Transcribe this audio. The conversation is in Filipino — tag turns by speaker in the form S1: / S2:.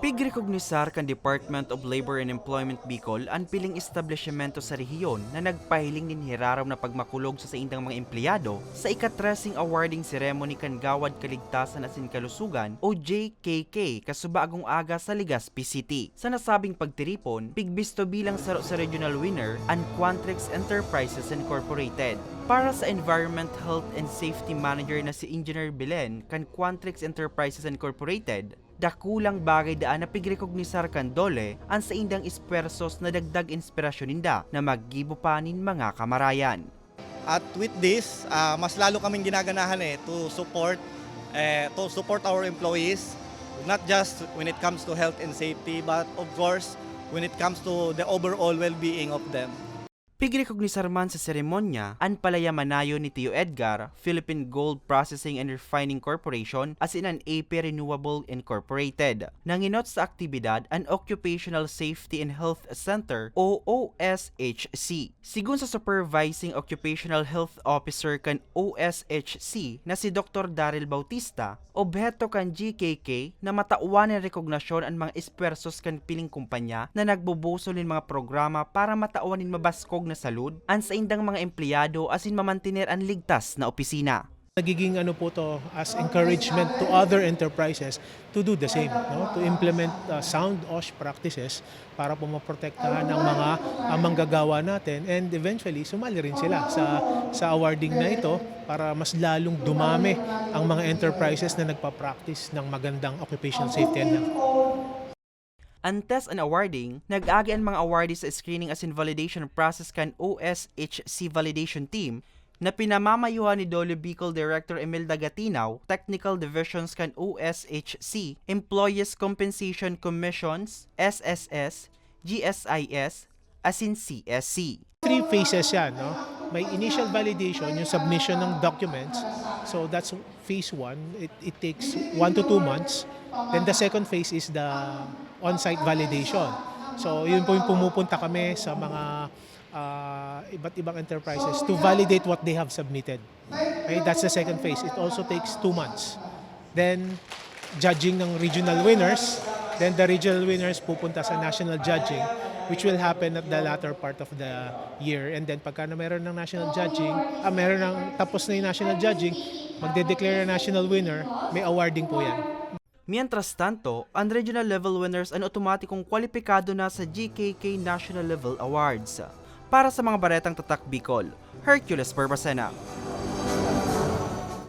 S1: Pigrekognisar kan Department of Labor and Employment Bicol ang piling establishmento sa rehiyon na nagpahiling nin hiraraw na pagmakulog sa saindang mga empleyado sa ikatresing awarding ceremony kan Gawad Kaligtasan asin Kalusugan o JKK kasuba agong aga sa Legazpi City. Sa nasabing pagtiripon, pigbisto bilang saro sa regional winner ang Quantrix Enterprises Incorporated. Para sa Environment, Health and Safety Manager na si Engineer Belen kan Quantrix Enterprises Incorporated, dakulang bagay daan na pigrekognisar kan dole ang sa indang ispersos na dagdag inspirasyon ninda na maggibo panin mga kamarayan.
S2: At with this, ah, mas lalo kaming ginaganahan eh to support eh, to support our employees not just when it comes to health and safety but of course when it comes to the overall well-being of them.
S1: Pigrekognisar man sa seremonya ang palayamanayo ni Tio Edgar, Philippine Gold Processing and Refining Corporation as in an AP Renewable Incorporated. Nanginot sa aktibidad ang Occupational Safety and Health Center o OSHC. Sigun sa Supervising Occupational Health Officer kan OSHC na si Dr. Daryl Bautista, obheto kan GKK na matauan ng rekognasyon ang mga espersos kan piling kumpanya na nagbubusol ng mga programa para matauan mabaskog na salud ang sa indang mga empleyado asin mamantiner ang ligtas na opisina.
S3: Nagiging ano po to as encouragement to other enterprises to do the same, no? to implement uh, sound OSH practices para po maprotektahan ang mga uh, manggagawa natin and eventually sumali rin sila sa sa awarding na ito para mas lalong dumami ang mga enterprises na nagpa-practice ng magandang occupational safety and health.
S1: Ang test and awarding, nag-agi ang mga awardees sa screening as in validation process kan OSHC validation team na pinamamayuhan ni Dole Bicol Director Imelda Gatinaw, Technical Divisions kan OSHC, Employees Compensation Commissions, SSS, GSIS, as in CSC.
S3: Three phases yan. No? May initial validation, yung submission ng documents. So that's phase one. It, it takes one to two months. Then the second phase is the on-site validation. So yun po yung pumupunta kami sa mga uh, iba't ibang enterprises to validate what they have submitted. Okay, that's the second phase. It also takes two months. Then judging ng regional winners. Then the regional winners pupunta sa national judging which will happen at the latter part of the year. And then pagka na meron ng national judging, ah, meron ng tapos na yung national judging, magde-declare national winner, may awarding po yan.
S1: Mientras tanto, ang regional level winners ang otomatikong kwalipikado na sa GKK National Level Awards. Para sa mga baretang tatak Bicol, Hercules Barbacena.